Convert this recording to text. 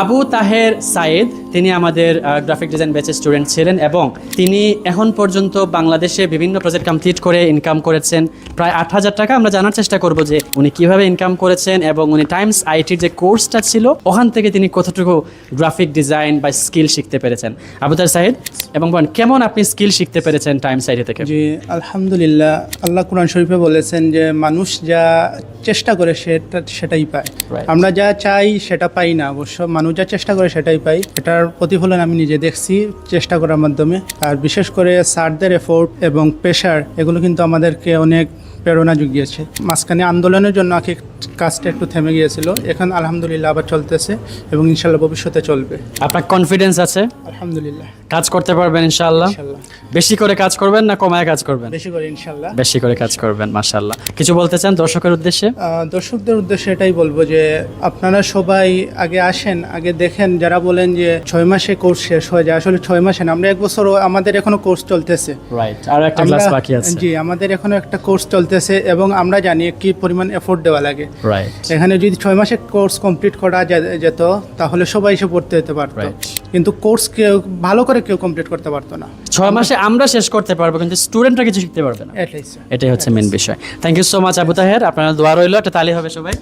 আবু তাহের সাইদ তিনি আমাদের graphic design ব্যাচের স্টুডেন্ট ছিলেন এবং তিনি এখন পর্যন্ত বাংলাদেশে বিভিন্ন প্রজেক্ট কমপ্লিট করে ইনকাম করেছেন। প্রায় আট হাজার টাকা আমরা জানার চেষ্টা করব যে উনি কীভাবে ইনকাম করেছেন এবং উনি টাইমস আইটির যে কোর্সটা ছিল ওখান থেকে তিনি কতটুকু গ্রাফিক ডিজাইন বা স্কিল শিখতে পেরেছেন। আবু তাহের সাইদ এবং বলেন কেমন আপনি স্কিল শিখতে পেরেছেন টাইমস আইটি থেকে? জি আলহামদুলিল্লাহ। আল্লাহ কোরআন শরীফে বলেছেন যে মানুষ যা চেষ্টা করে সেটা সেটাই পায়। আমরা যা চাই সেটা পাই না অবশ্য মানুষ যা চেষ্টা করে সেটাই পাই। এটার প্রতিফলন আমি নিজে দেখছি চেষ্টা করার মাধ্যমে। আর বিশেষ করে স্যারদের এফোর্ট এবং প্রেশার এগুলো কিন্তু আমাদেরকে অনেক প্রেরণা জুগিয়েছে। মাঝখানে আন্দোলনের জন্য আগে কাজটা একটু থেমে গিয়েছিল। এখন আলহামদুলিল্লাহ আবার চলতেছে এবং ইনশাল্লাহ ভবিষ্যতে চলবে। আপনার কনফিডেন্স আছে? আলহামদুলিল্লাহ। কাজ করতে পারবেন ইনশাআল্লাহ? বেশি করে কাজ করবেন না কমায় কাজ করবেন? বেশি করে ইনশাল্লাহ বেশি করে কাজ করবেন মাশাআল্লাহ। কিছু বলতে চান দর্শকের উদ্দেশ্যে? দর্শকদের উদ্দেশ্যে এটাই বলব যে আপনারা সবাই আগে আসেন আগে দেখেন যারা বলেন যে ছয় মাসে কোর্স শেষ হয়ে যায় আসলে ছয় মাসে না আমরা এক বছর আমাদের এখনও কোর্স চলতেছে। রাইট আর একটা ক্লাস বাকি আছে। জি আমাদের এখনও একটা কোর্স চলতেছে এবং আমরা জানি কি পরিমাণ এফোর্ট দেওয়া লাগে। রাইট এখানে যদি ছয় মাসের কোর্স কমপ্লিট করা যেত তাহলে সবাই এসে পড়তে যেতে পারতো. কিন্তু কোর্স কেউ ভালো করে কেউ কমপ্লিট করতে পারতো না। ছয় মাসে আমরা শেষ করতে পারব কিন্তু স্টুডেন্টরা কিছু শিখতে পারবে না। এটাই এটাই হচ্ছে মেন বিষয়। Thank you so much Abu Taher আপনার দোয়া রইল একটা তালি হবে সবাই।